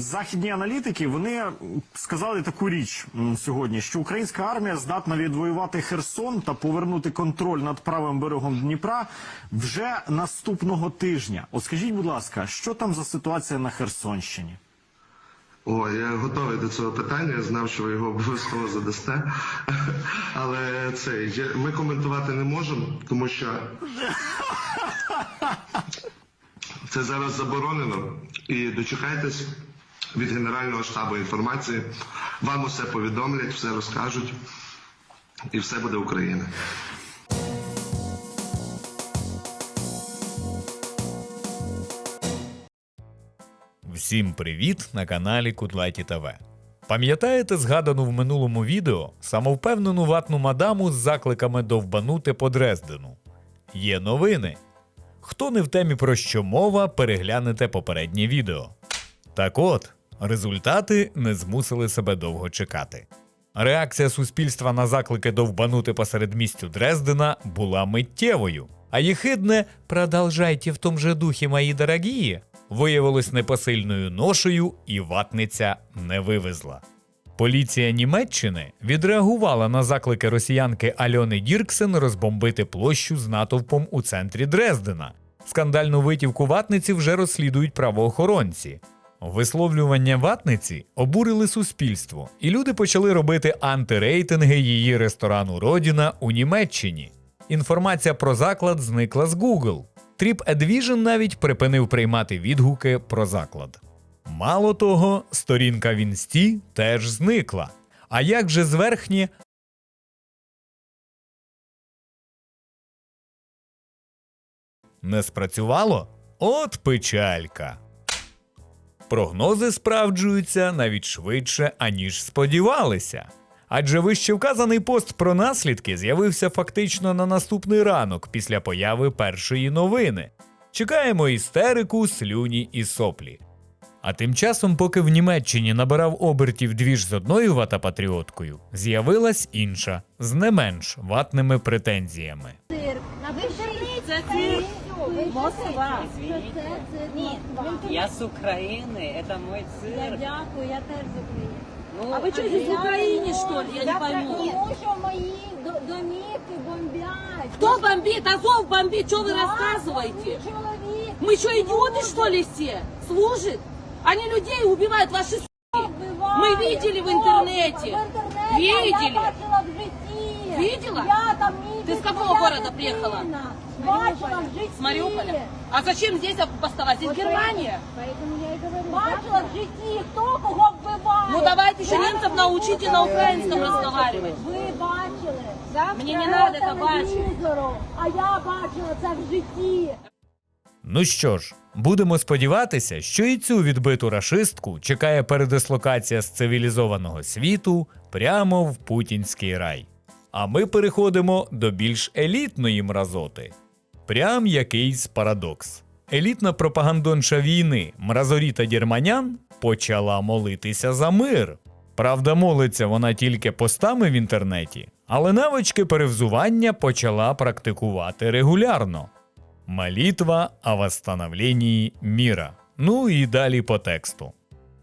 західні аналітики вони сказали таку річ сьогодні, що українська армія здатна відвоювати Херсон та повернути контроль над правим берегом Дніпра вже наступного тижня. От скажіть, будь ласка, що там за ситуація на Херсонщині? О, я готовий до цього питання. Я знав, що ви його обов'язково задасте. Але це ми коментувати не можемо, тому що це зараз заборонено. І дочекайтесь від Генерального штабу інформації. Вам усе повідомлять, все розкажуть, і все буде Україна. Всім привіт на каналі Кудлаті ТВ. Пам'ятаєте згадану в минулому відео самовпевнену ватну мадаму з закликами довбанути по Дрездену? Є новини. Хто не в темі про що мова, переглянете попереднє відео. Так от, результати не змусили себе довго чекати. Реакція суспільства на заклики довбанути посеред містю Дрездена була миттєвою. А єхидне «продовжайте в том же духі, мої дорогі» виявилось непосильною ношею і ватниця не вивезла. Поліція Німеччини відреагувала на заклики росіянки Альони Дірксен розбомбити площу з натовпом у центрі Дрездена. Скандальну витівку ватниці вже розслідують правоохоронці. Висловлювання ватниці обурили суспільство, і люди почали робити антирейтинги її ресторану Родіна у Німеччині. Інформація про заклад зникла з Google. TripAdvision навіть припинив приймати відгуки про заклад. Мало того, сторінка в інсті теж зникла. А як же зверхні не спрацювало? От печалька. Прогнози справджуються навіть швидше, аніж сподівалися. Адже вищевказаний пост про наслідки з'явився фактично на наступний ранок після появи першої новини. Чекаємо істерику, слюні і соплі. А тим часом, поки в Німеччині набирав обертів двіж з одною ватапатріоткою, з'явилась інша з не менш ватними претензіями. Це. Москва. Це цирк Ні, Москва. я з України, це мой Я цирк. дякую, я теж з України. Ну, А вы что, здесь в Украине, что ли? Я не пойму. Тому що мої до- домівки бомблять. Кто бомбит? Азов бомбит, что вы Да, рассказываете? мій чоловік Мы что, идиоты, что ли, все? Служит? Они людей убивают, ваши с***. вбиває. Ми видели в Хто? інтернеті. В інтернеті, а Видели. Я бачила в житті. Видела? Я там місяць, Ты с какого моя города дитина. приехала? Бачила в житті. С Мариуполя? А зачем здесь поставать? Здесь Вот Германия. Поэтому я и говорю. Бачила в житті, хто кого вбиває. Ну давайте еще Я немцев там научите на украинском разговаривать. Ви бачили. Мені не надо По это бачити. телевізору, А я бачила це в житті. Ну що ж, будемо сподіватися, що і цю відбиту рашистку чекає передислокація з цивілізованого світу прямо в путінський рай. А ми переходимо до більш елітної мразоти. Прям якийсь парадокс. Елітна пропагандонша війни Мразоріта Дірманян почала молитися за мир. Правда, молиться вона тільки постами в інтернеті, але навички перевзування почала практикувати регулярно. Молитва о восстановлении міра. Ну і далі по тексту.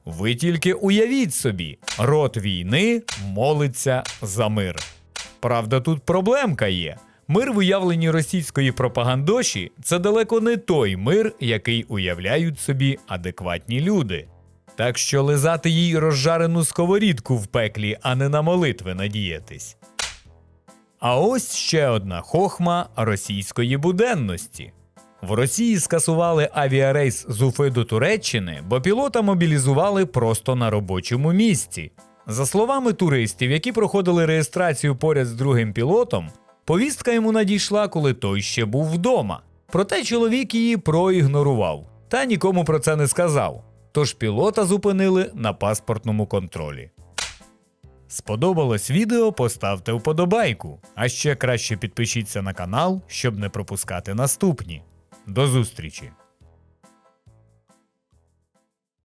Ви тільки уявіть собі, рот війни молиться за мир. Правда, тут проблемка є. Мир в уявленні російської пропагандоші це далеко не той мир, який уявляють собі адекватні люди. Так що лизати їй розжарену сковорідку в пеклі, а не на молитви надіятись. А ось ще одна хохма російської буденності. В Росії скасували авіарейс з Уфи до Туреччини, бо пілота мобілізували просто на робочому місці. За словами туристів, які проходили реєстрацію поряд з другим пілотом, повістка йому надійшла, коли той ще був вдома. Проте чоловік її проігнорував та нікому про це не сказав. Тож пілота зупинили на паспортному контролі. Сподобалось відео, поставте вподобайку, а ще краще підпишіться на канал, щоб не пропускати наступні. До зустрічі!